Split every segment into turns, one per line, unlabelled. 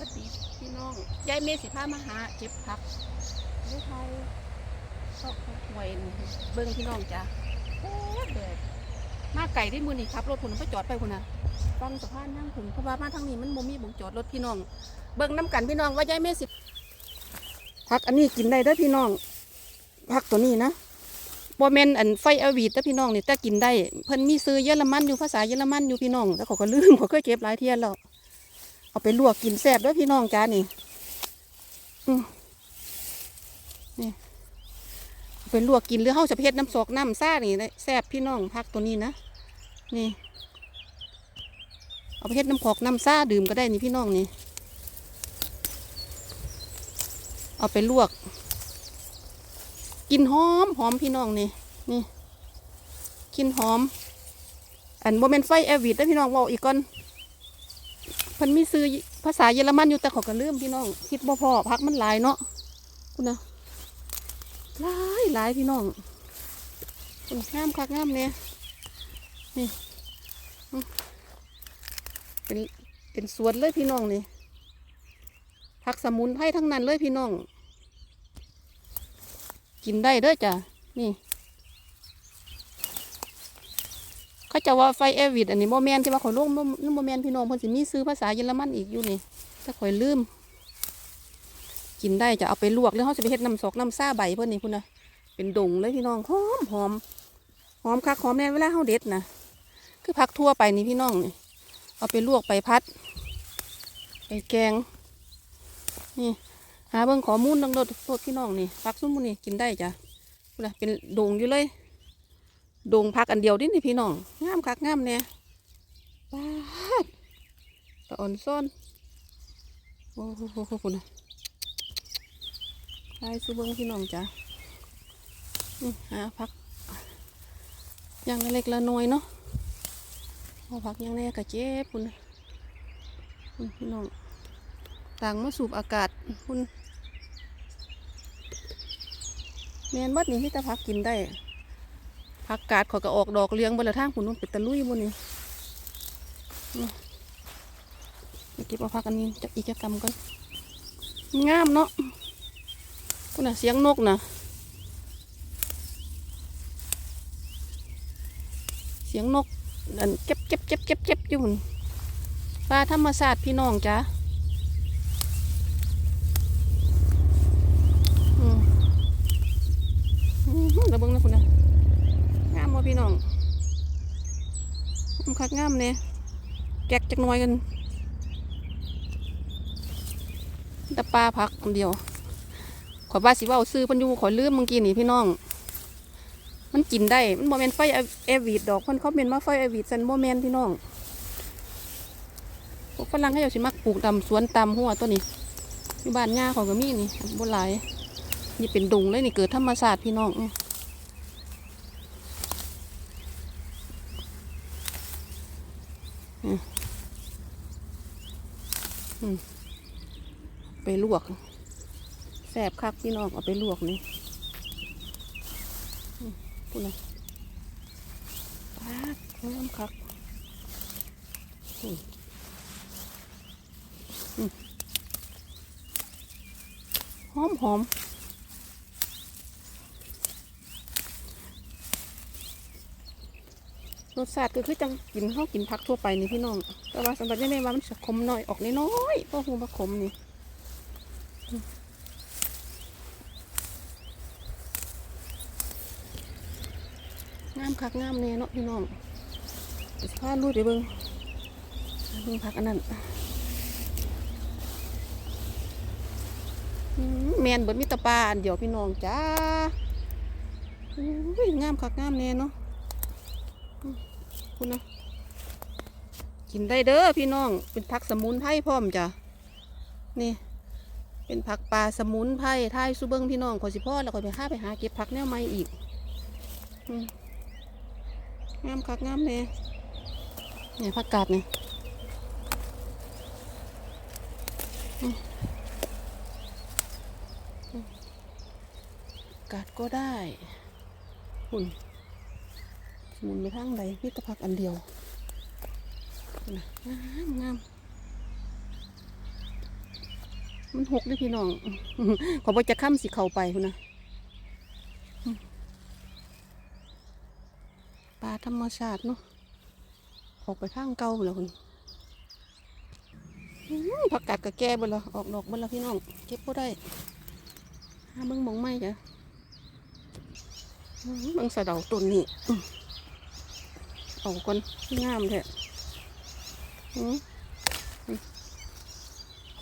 สวัสดีพี่น้อง ยายเมสิพามาหาเก็บผักไม่ไทยชอบหวยเบิ่งพี่น้องจ้ะโอ้แดดมาไก่ได้มือนี่ครับรถคุณไปจอดไปคุณนะฟังสะพานนั่งคุณเพราะว่ามาทางนี้มันบ่มีบ่งจอดรถพี่น้อง เบิ่งน้ำกันพี่น้องว่ายายเมสิผักอันนี้กินได้เด้อพี่น้องผักตัวนี้นะบ่แมนอันไฟอวีดแต่พี่น้องเนี่ยแต่กินได้ เพิ่นมีซื้อเยอรมันอยู่ภาษาเยอรมันอยู่พี่น้อง แล้วเขาก็ลืมเขาเคยเก็บหลายเที่ยแล้ว เอาไปลวกกินแซ่บด้วยพี่น้องจ้านี่นี่เอาไปลวกกินหรือเฮาจะเพ็ดน้ำสอกน้ำซ่านี่ได้แซ่บพี่น้องพักตัวนี้นะนี่เอาไปเพ็ดน้ำขอกน้ำซ่าดื่มก็ได้นี่พี่น้องนี่ เอาไปลวก กินหอมหอมพี่น้องนี่นี่ กินหอม อันโมเมนไฟแอร์วิดได้พี่น้องว่าอีกก่อน เพิ่นมีซื้อภาษาเยอรมันอยู่แต่ขอก็ลืมพี่น้อง คิดบ่พอพักมันหลายเนาะคุณนะหลายหลายพี่น้องคุณงามคักงามเนี่ยนี่เป็นเป็นสวนเลยพี่น้องนี่ผักสมุนไพรทั้งนั้นเลยพี่น้อง กินได้เด้อจ้ะนี่ เขาจะว่าไฟเอวิดอันนี้โมเมนที่ว่าเขาลงโมเมนพี่น้องเพิ่นสิมีซื้อภาษาเยอรมันอีกอยู่นี่ถ้าข่อยลืม กินได้จะเอาไปลวกแล้วเขาจะไปเฮ็ดน้ำสอกน้ำซาใบเพิ่นนี่พุ่นนะเป็นดงเลยพี่น้องหอมหอมหอมคักหอมแน่เวลาเขาเด็ดนะคือผักทั่วไปนี่พี่น้องนี่เอาไปลวกไปพัด ไปแกง นี่ หาเบิ่งขอมูลดังรถพวกพี่น้องนี่ผักซุ้มมูนี่กินได้จ้ะพุ่นนะเป็นดงอยู่เลย ดงพักอันเดียวดินี่พี่น้องงามคักงามเนี่ยป้าดตะอ่อนซ่อนโอ้โหคุณนะไล่ซื้อเบิ้งพี่น้องจ้ะหาพักอย่างเล็กละน้อยเนาะเอาพักย่างแน่กะเจ็บคุณพี่น้องต่างมาสูบอากาศคุณแมนบัดนี่ที่ตะพักกินได้ ผักกาดเขอยก็ออกดอกเลี้ยงบนละทางผุนนู้นเป็นตะลุยบนนี่นี่ไปเก็บเอาผักอันนี้จากอีกกรรมก่อนงามเนาะคุณน่ะเสียงนกนะเสียงนกอันเจ็บเจ็บเจ็บเจ็บเจ็บอยู่หุ่นปลาธรรมศาสตร์พี่น้องจ้าอืมอืมระเบิงนะคุณนะ พี่น้องงามคักงามเนี่ยแกกจักน่อยกันแต่ปลาพักอันเดียว ขอบ้าสิว่าซื้อพันยูขอลืมเมื่อกี้นี่พี่น้อง มันกินได้ มันโมเมนไฟเอวีดดอกเพิ่นเขาเป็นมาไฟเอวีดซันโมเมนพี่น้องพวกฝรั่งเขาอยากสิมักปลูกตำสวนตำหัวตัวนี้อยู่บ้านย่าเขาก็มีนี่บนหลายนี่เป็นดงเลยนี่เกิดธรรมศาสตร์พี่น้องอื้อ ไปลวกแสบคักพี่น้องเอาไปลวกนี่พูดเลยปาดน้ำคักอืมอืมหอมหอม รสชาติก็คือจังกินข้าวกินผักทั่วไปนี่พี่น้อง แต่ว่าสำหรับยังไงว่ามันจะขมหน่อยออกน้อยๆเพราะหูว่าขมนี่งามคักงามแน่เนาะพี่น้องเดี๋ยวสิพาลูดี๋ยวเบิ่งเบิ่งผักอันนั้นแมนเบิดมีแตะปลาอันเดียวพี่น้องจ้าอุ้ยงามคักงามแน่เนาะ คุณนะกินได้เด้อพี่น้อง เป็นผักสมุนไพรพร้อมจ้ะ นี่ เป็นผักปลาสมุนไพรไทยสุเบิงพี่น้องขอสิพ่อแล้วขอไปหาไปหาเก็บผักแนวใหม่อีกงามคักงามเลยเนี่ยผักกาดเนี่ยกาดก็ได้หุ่น หมุนไปทางใดพี่ตะพักอันเดียวนะงามงามมันหกเด้วยพี่น้อง ขอบอจะค้ำสิเขาไปคุณนะปลาธรรมชาติเนาะออกไปข้างเก่าแล้วคุณผักกาดกับแก่บดและออกดอกบดและพี่น้อง เก็บก็ได้หาเบิ่งมองไม้จ้ะเบิ่งสะเดาต้นนี้ เอาก่อนงามแท้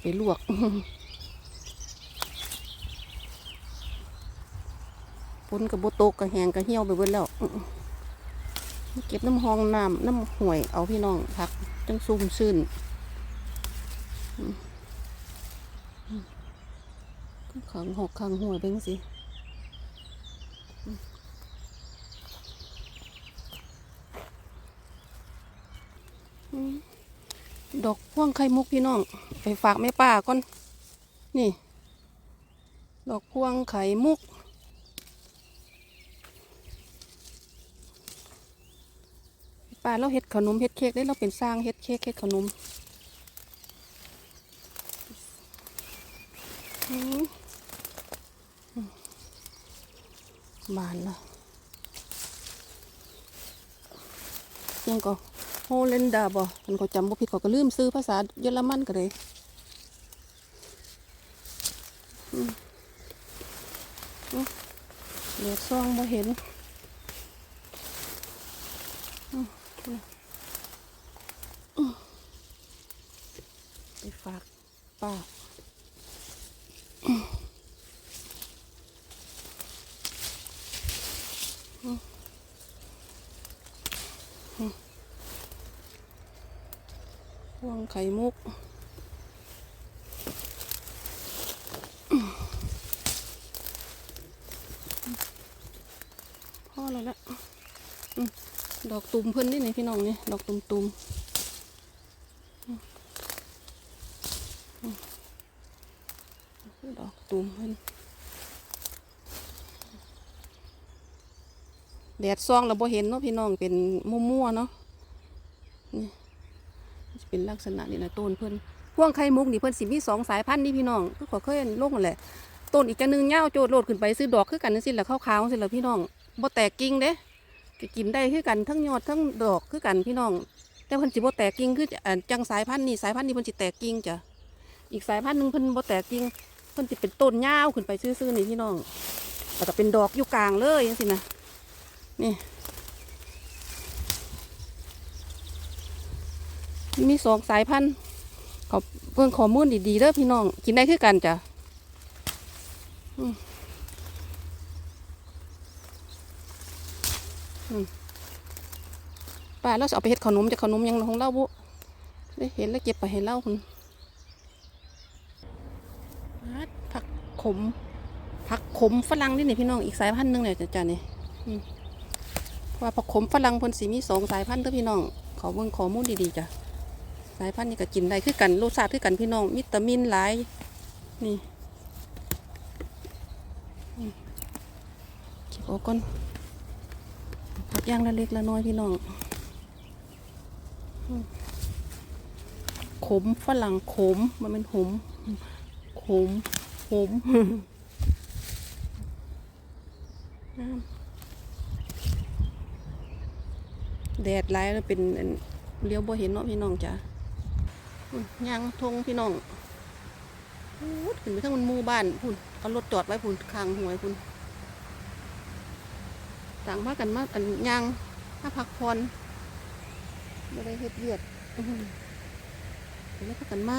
ไปลวกฝนกับโบตกกับแหงกับเหี่ยวไปเบิดแล้วเก็บน้ำหองน้ำน้ำห่วยเอาพี่น้องพักจังซุ่มซื่นขังหอกขังห่วยเบิ่งสิอื้ออื้อ ดอกพ่วงไข่มุกพี่น้อง ไปฝากแม่ป้าก่อน นี่ ดอกพวงไข่มุก ป้าเราเฮ็ดขนมเฮ็ดเค้กได้เราเป็นสร้างเฮ็ดเค้กเฮ็ดขนมบานละยังก็ เลนดาบ่มันก็จำบ่ผิดเขาก็ลืมซื้อภาษาเยอรมันก็เลยอือืมเดี๋ยวซองบ่เห็นไปฝากป้าพ วงไข่มุก พ่อแล้วละดอกตุ่มเพิ่นนี่นี่พี่น้องนี่ดอกตุ่มตุ่มดอกตูมเพิ่นแดดซองเราบ่เห็นเนาะพี่น้องเป็นมั่วๆเนาะนี่ จะเป็นลักษณะนี่นะต้นเพิ่นพ่วงไข่มุกนี่เพิ่นสิมีสองสายพันธุ์นี่พี่น้องคือขอเคยลงนั่นแหละต้นอีกจังหนึงยาวโจดโลดขึ้นไปซื้อดอกคือกันนั่นสิละขาวๆสิละพี่น้องบ่แตกกิ่งเด้ก็กินได้คือกันทั้งยอดทั้งดอกคือกันพี่น้อง แต่เพิ่นสิบ่แตกกิ่งคืออันจังสายพันธุ์นี่สายพันธุ์นี้เพิ่นสิแตกกิ่งจ้ะอีกสายพันธุ์หนึงเพิ่นบ่แตกกิ่งเพิ่นสิเป็นต้นยาวขึ้นไปซื่อๆนี่พี่น้องแล้วก็เป็นดอกอยู่กลางเลยจังซี่นะนี่ มีสองสายพันธุ์ขอเพิ่งข้อมูลดีๆเด้อพี่น้อง กินได้คือกันจ้ะป้าเราจะเอาไปเฮ็ดขนมจากขนมยังของเราบุได้เห็นแล้วเก็บไปให้เล่าคุณผักขม ผักขมฝรั่งนี่นี่พี่น้องอีกสายพันธุ์หนึงเนี่ยจ้ะจ้ะนี่อืมว่าผักขมฝรั่งพนสีมีสองสายพันธุ์เด้อพี่น้องขอเบิ่งข้อมูลดีๆจ้ะายพันธุ์นี้ก็กินได้คือกันรสชาติคือกันพี่น้องวิตามินหลายนี่เก็บเอาก่อนผักย่างละเล็กละน้อยพี่น้องขมฝรั่งขมมันเป็นขมขมขมแดดร้ายแล้วเป็นเลี้ยวบ่เห็นเนาะพี่น้องจ้ะ ย่างทงพี่น้องพูดขึ้นไปทั้งมันมู่บ้านพุ่นเอารถจอดไว้พุ่นข้างหวยพุ่นต่างพากันมาอันย่างมาพักผ่อนไม่ได้เฮ็ดเวียดอื้อหือแล้วพากันมา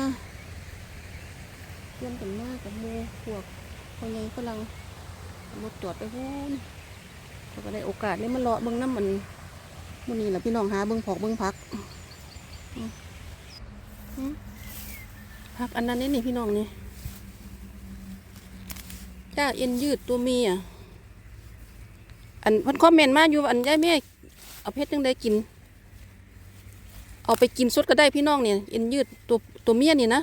เพื่อนกันมากกับโมพวกคนใหญ่ฝรั่งรถจอดไปพูนเขาก็ได้โอกาสได้มาเลาะเบิ้งน้ำมันมันนี่แหละพี่น้องหาเบิ้งผอกเบิ้งพักอื พักอันนั้นนี่นี่พี่น้องนี่จ้าเอ็นยืดตัวเมียอันพันคอมเมนต์มาอยู่อันย่ายแม่เอาเพชรยังได้กิน เอาไปกินสดก็ได้พี่น้องเนี่ยเอ็นยืดตัวตัวเมียนี่นะ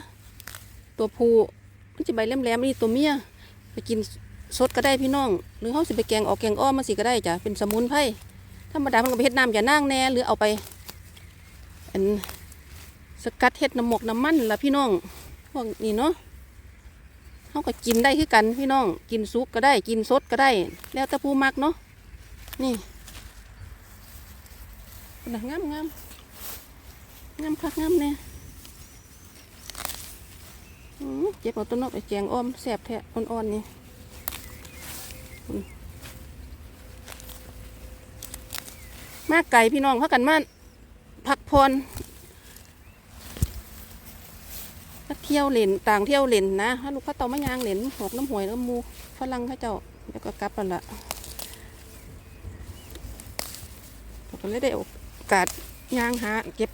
ตัวผูมันจะใบแหลมๆนี่ตัวเมียไปกินสดก็ได้พี่น้อง หรือเขาสิไปแกงออกแกงอ้อมมาสิก็ได้จ้ะเป็นสมุนไพรธรรมดามันก็ไปเฮ็ดน้ำอย่านั่งแน่หรือเอาไปอัน สกัดเฮ็ดน้ำหมกน้ำมันละพี่น้องพวกนี้เนาะเขาก็กินได้คือกันพี่น้อง กินซุปก็ได้กินสดก็ได้ แล้วแต่ผู้มักเนาะนี่นะงามงามงามคักงามเนี่ยอืมเจ็บเอาต้นนกไปแจงอ้อมแสบแทะอ่อนๆนี่มมาไก่พี่น้องพักกันมาพักพร มาเที่ยวเล่นต่างเที่ยวเล่นนะถ้าลูกเขาเต่ามายางเล่นหอกน้ำหวยน้ำมูฝรั่งเขาเจ้าแล้วก็กลับแล้วล่ะก็เลยได้โอกาสยางหาเก็บ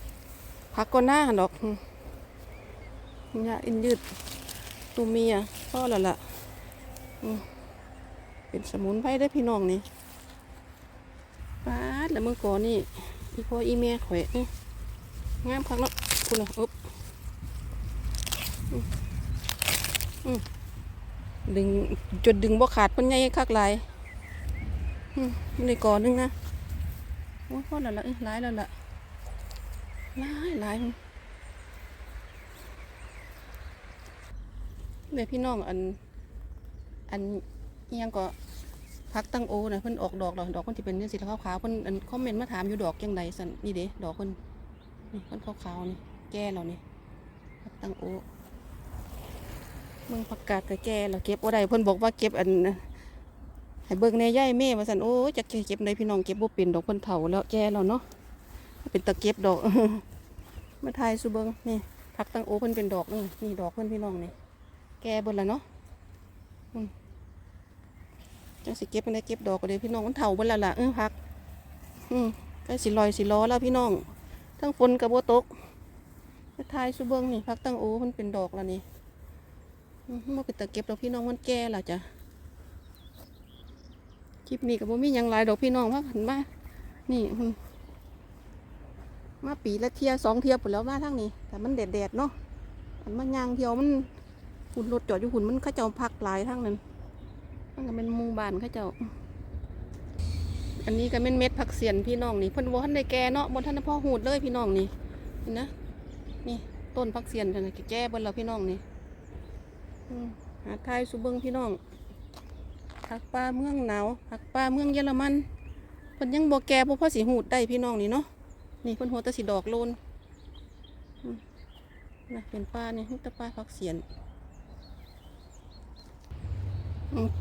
ผักก้อนหน้าหั่นดอกอืมยาอินยืดตูเมียพ่อล้วล่ะเป็นสมุนไพรได้พี่น้องนี่ป้าดแล้วเมื่อก่อนนี่อีพ่ออีเมียข่อยงามคักเนาะคุณละอุ๊บ ดึงจนดึงบ่ขาดเป็นไงคักหลายอืมในก่อนนึงนะโอ้ยพอแล้วละหลายแล้วละหลายหลายเดี๋ยวพี่น้องอัน อันยังก็พักตั้งโอนะเพิ่นออกดอกดอกดอกเพิ่นที่เป็นเนื้อสีขาวๆเพิ่นอันคอมเมนต์มาถามอยู่ดอกยังไงสันนี่เด้ดอกเพิ่นนี่เพิ่นขาวๆนี่แก่แล้วนี่พักตั้งโอ มึงประกาศก็แก่แล้วเก็บบ่ได้เพิ่นบอกว่าเก็บอันให้เบิ่งในย่ายแม่ว่าซั่นโอ้จักสิเก็บในพี่น้องเก็บบ่เป็นดอกเพิ่นเฒ่าแล้วแก่แล้วเนาะเป็นตะเก็บดอกมาทายสุเบิงนี่ผักตังโอเพิ่นเป็นดอกนึงนี่ดอกเพิ่นพี่น้องนี่แก่เบิดแล้วเนาะจังสิเก็บไปได้เก็บดอกก็เลยพี่น้องมันเฒ่าเบิดแล้วล่ะเออผัก อืมสิลอยสิล้อแล้วพี่น้องทั้งฝนกับบ่ตกมาทายสุเบิงนี่ผักตังโอเพิ่นเป็นดอกแล้วนี่ มบ่เป็นตะเก็บดอกพี่น้องมันแก่แล้วจ้ะคลิปนี้ก็บ่มีหยังลายดอกพี่น้องว่าหันมานี่มาปีละเทียสองเทียผลแล้วมาทั้งนี้ แต่มันแดดแดดเนาะอันมันยางเทียวมันหุ่นรถจอดอยู่หุ่นมันข้าเจ้าพักหลายทั้งนั้นมันก็เป็นมุงบานข้าเจ้า อันนี้ก็เป็นเม็ดผักเสียนพี่น้องนี่เพิ่นบ่ทันได้แก่เนาะบ่ทันพ่อหูดเลยพี่น้องนี่เห็นนะนี่ต้นผักเสียนกันะแก่เบิ่แล้วพี่น้องนี่ หาทายสุเบิงพี่น้องผักปลาเมืองหนาวผักปลาเมืองเยอรมันเพิ่นยังบ่แก่บ่พอสิหูดได้พี่น้องนี่เนาะนี่เพิ่นหัวตะสิดอกโลนนะเป็นปลาเนี่มีแตะปลาผักเสียน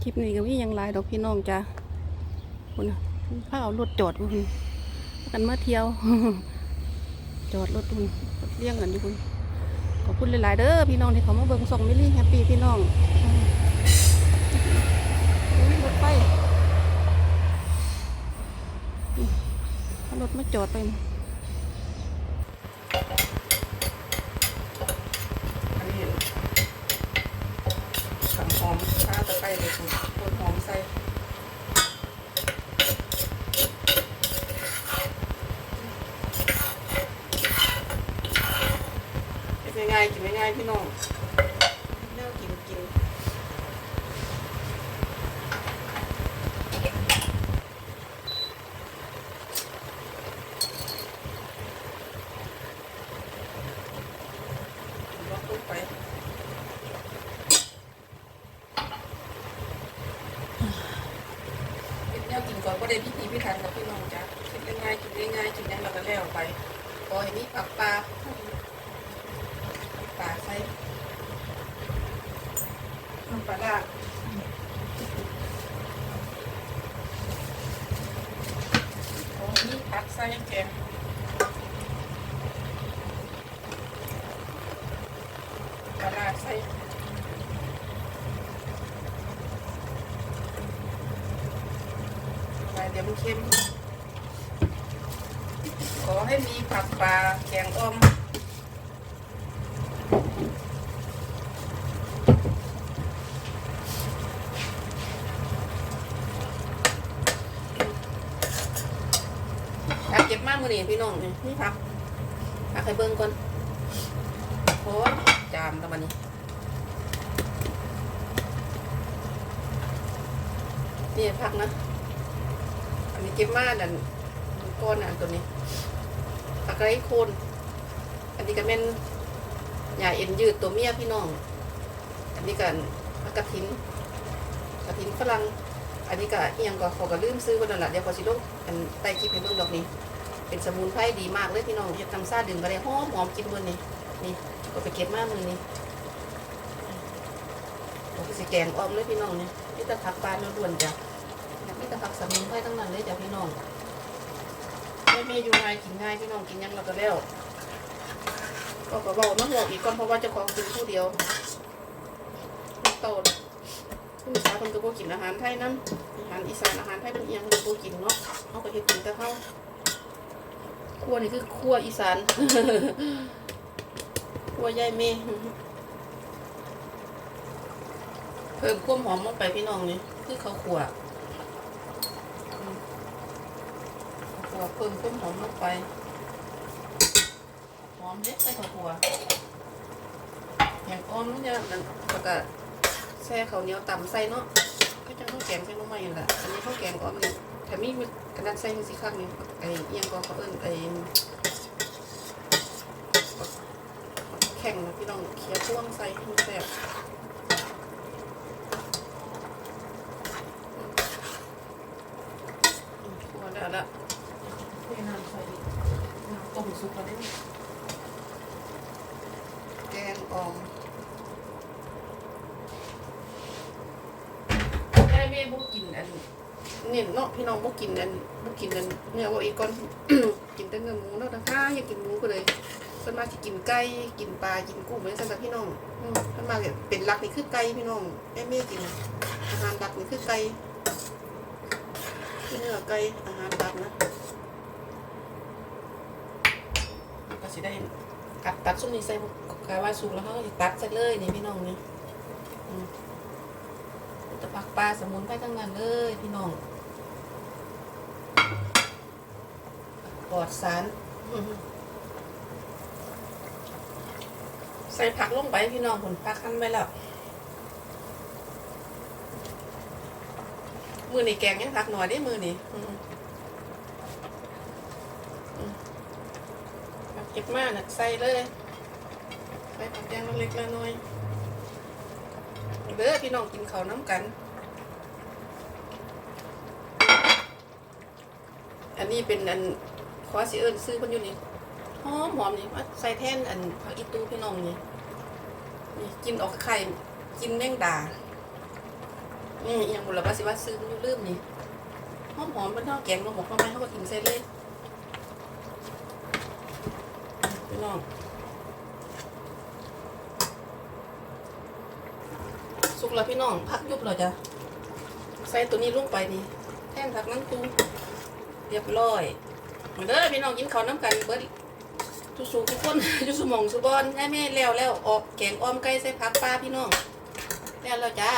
คลิปนี้ก็มียังหลายดอกพี่น้องจ้ะคุณน่ะพาเอารถจอดพุ่นพากันมาเที่ยว จอดรถพุ่นเลี้ยงกันอยู่พุ่น ขอบคุณหลายๆเด้อพี่น้องที่เขามาเบิ่งส่งมิลลี่แฮปปี้พี่น้องรถไฟอืมเอารถมาจอดไปนะ
อันนี้ขังหอมข้าตะไคร้เลยคุณหอมใส่กินง่ายพี่น้องแนวกินกินล็อกลงไปกินแนวกินก่อนก็ได้พิธีพิธันกับพี่น้องจ้ะกินง่ายๆกินง่ายๆกินยังเราก็แล้วไปพอเห็นนี่ปักปลาปลาใส่น้ำ ปลาดาพอเห็นนี่ผักใส่แกงปลาร้าใส่เดี๋ยวมันเค็มขอให้มีผักปลาแกงอ้อม อยากเก็บ มากมือนี่พี่น้องนี่นี่ผักผักให้เบิ่งก่อนโอ้จามตะมันนี้นี่ผักนะ อันนี้เก็บมาดันก้อนอันตัวนี้ตะไครโคนอันนี้ก็เป็นหญ้าเอ็นยืดตัวเมียพี่น้อง อันนี้กันผักกระถินกระถินฝรั่งอันนี้ก็เอียงก็ขาก็ลืมซื้อกันนั่นแหละเดี๋ยวพอสิลงอันไต่คลิปให้เบิ่งดอกนี้ เป็นสมุนไพรดีมากเลยพี่น้องเฮ็ดน้ำซาดื่มก็ได้หอมหอมกินมือนี้นี่ก็ไปเก็บมามือนี้ผมก็สิแกงออมเลยพี่น้องเนี่ยนี่ต่ผักปลาล้วนๆจ้ะนี่ต่ผักสมุนไพรทั้งนั้นเลยจ้ะพี่น้องไม่มีอยู่ง่ายกินง่ายพี่น้องกินยังเราก็แล้วก็ก็บอกน้องบอกอีกก่อนเพราะว่าจะของกินผู้เดียวลูกโตนะผู้สาวคนก็บ่กินอาหารไทยนั่นอาหารอีสานอาหารไทยเป็นเอียงก็บ่กินเนาะเขาก็เฮ็ดกินแต่เขา ครัวนี่คือครัวอีสานครัวยายเมย์เพิ่มความหอมลงไปพี่น้องนี่คือเขาวขัวขัวเพิ่มความหอมลงไปหอมเด็ดใส่ข้าวคั่วอย่างอ้อมเนี่ยนั่นแล้วก็แช่ข้าวเหนียวต่ำใส่เนาะก็จะข้าวแกงใส่ลงมาอยู่แหละอันนี้ข้าวแกงอ้อมนี่ ถ้ามีกระดาษใส่มันสิข้างนี้ไอ้ยังก็เขาเอิ้นไอ้แข่งพี่น้องเคี้ยวพ่วงใส่ให้แซ่บอืมคั่วแล้วละเทน้ำใส่น้ำต้มสุกแล้วเนี่ย แกงอ่อมได้แม่บุกินอัน เนี่ยเนาะพี่น้องบุกินอันบุกินอันเนื้อว่าอีกก่อน กินแต่เนื้อหมูแล้วนะคะอยากกินหมูก็เลยส่วนมากจะกินไก่กินปลากินกุ้งเหมือนกันแต่พี่น้องส่วนมากเนี่ยเป็นหลักนี่คือไก่พี่น้องแม่แม่กินอาหารหลักนี่คือไก่เนื้อไก่อาหารหลักนะก็สิได้กัดตัดซุ้มนี้ใส่กายว่าสุกแล้วเขาก็จะตัดใส่เลยนี่พี่น้องเนี่อืมตะปักปลาสมุนไพรทั้งนั้นเลยพี่น้อง ปลอดสารใส่ผักลงไปพี่น้องผลผักขั้นไว้แล้วมือนี่แกงยังผักหน่อยได้มือนี่ผักเก็บมากนะใส่เลยใส่ผักแดงเล็กๆน้อยเด้อพี่น้องกินข้าวน้ำกัน อันนี้เป็นอัน อสิเอิญซื้อคนอยู่นี่หอมหอมนี่มาใส่แท่นอันผักอีตูพี่น้องนี่นี่กินออกไข่กินแมงดานี่อหยังบุรว่าสิว่าซื้อมันยู่ลืมนี่หอมหอมเป็นเท่าแกงมาหมกเข้าไปเขาก็กินเส้นเลยพี่น้องสุกแล้วพี่น้องพักยุบเลยจ้ะใส่ตัวนี้ลงไปนี่แท่นผักน้ำตูเรียบร้อย เด้อพี่น้องกินข้าวน้ำกันเบิดทุกสูทุกคนทุกสมองสุบอนแม่แม่แล้วแล้วออกแกงอ้อมไก่ใส่ผักปลาพี่น้องแล้วแล้วจ้า